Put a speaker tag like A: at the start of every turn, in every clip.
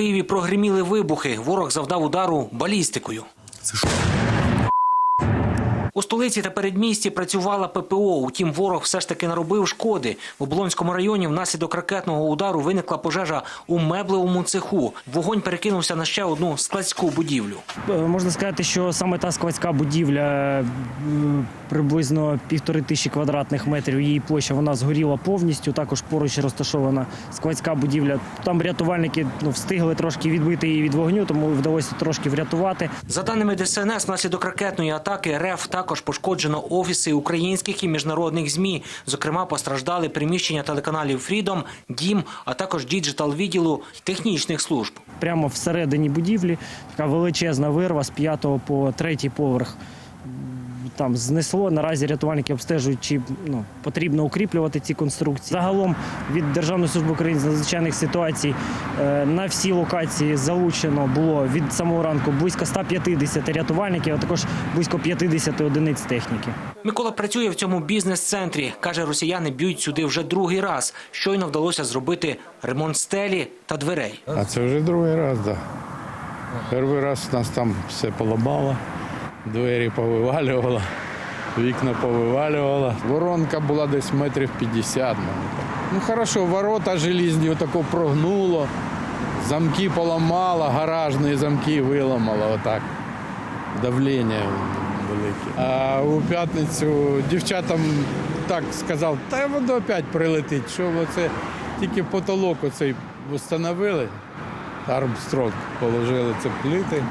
A: Києві прогриміли вибухи. Ворог завдав удару балістикою. У столиці та передмісті працювала ППО. Утім, ворог все ж таки наробив шкоди. В Облонському районі внаслідок ракетного удару виникла пожежа у меблевому цеху. Вогонь перекинувся на ще одну складську будівлю.
B: Е, Можна сказати, що саме та складська будівля е, приблизно півтори тисячі квадратних метрів. Її площа вона згоріла повністю. Також поруч розташована складська будівля. Там рятувальники ну, встигли трошки відбити її від вогню, тому вдалося трошки врятувати.
A: За даними ДСНС, внаслідок ракетної атаки РФ також пошкоджено офіси українських і міжнародних змі. Зокрема, постраждали приміщення телеканалів Фрідом, Дім, а також діджитал відділу технічних служб.
B: Прямо всередині будівлі така величезна вирва з п'ятого по третій поверх. Там знесло. Наразі рятувальники обстежують, чи ну, потрібно укріплювати ці конструкції. Загалом від Державної служби України з надзвичайних ситуацій е, на всі локації залучено було від самого ранку близько 150 рятувальників, а також близько 50 одиниць техніки.
A: Микола працює в цьому бізнес-центрі. Каже, росіяни б'ють сюди вже другий раз. Щойно вдалося зробити ремонт стелі та дверей.
C: А це вже другий раз, так. Да. Перший раз нас там все поламало, двері повивалювало, вікна повивалювало. Воронка була десь метрів 50. Ну хорошо, ворота желізні отако прогнуло, замки поламало, гаражні замки виламало отак. Давлення велике. А у п'ятницю дівчатам так сказав, та воно опять прилетить. Що оце тільки потолок оцей встановили. Армстронг положили це плити.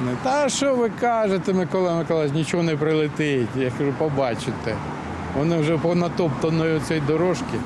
C: Вони, та що ви кажете, Микола Миколаївич, нічого не прилетить. Я кажу, побачите. Вони вже понатоптаної цієї дорожки.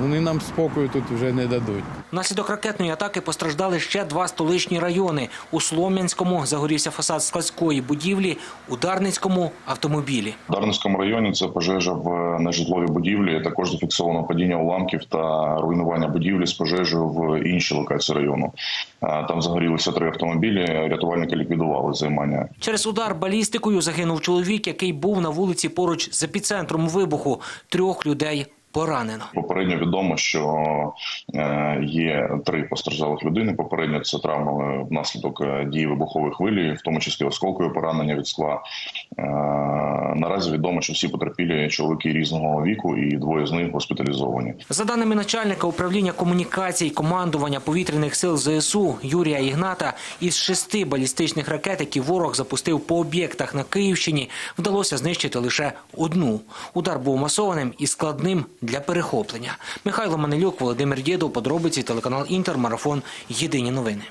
C: Вони нам спокою тут вже не дадуть.
A: Внаслідок ракетної атаки постраждали ще два столичні райони. У Слов'янському загорівся фасад складської будівлі, у Дарницькому – автомобілі.
D: В Дарницькому районі це пожежа в нежитловій будівлі. Також зафіксовано падіння уламків та руйнування будівлі з пожежею в іншій локації району. Там загорілися три автомобілі. Рятувальники ліквідували займання.
A: Через удар балістикою загинув чоловік, який був на вулиці поруч з епіцентром вибуху. Трьох людей поранено.
D: Попередньо відомо, що е, є три постраждалих людини. Попередньо це травми внаслідок е, дії вибухової хвилі, в тому числі осколкові поранення від скла. Наразі відомо, що всі потерпілі чоловіки різного віку, і двоє з них госпіталізовані.
A: За даними начальника управління комунікацій командування повітряних сил ЗСУ Юрія Ігната, із шести балістичних ракет, які ворог запустив по об'єктах на Київщині, вдалося знищити лише одну. Удар був масованим і складним для перехоплення. Михайло Манелюк, Володимир Дєдов, подробиці телеканал Інтер, марафон. Єдині новини.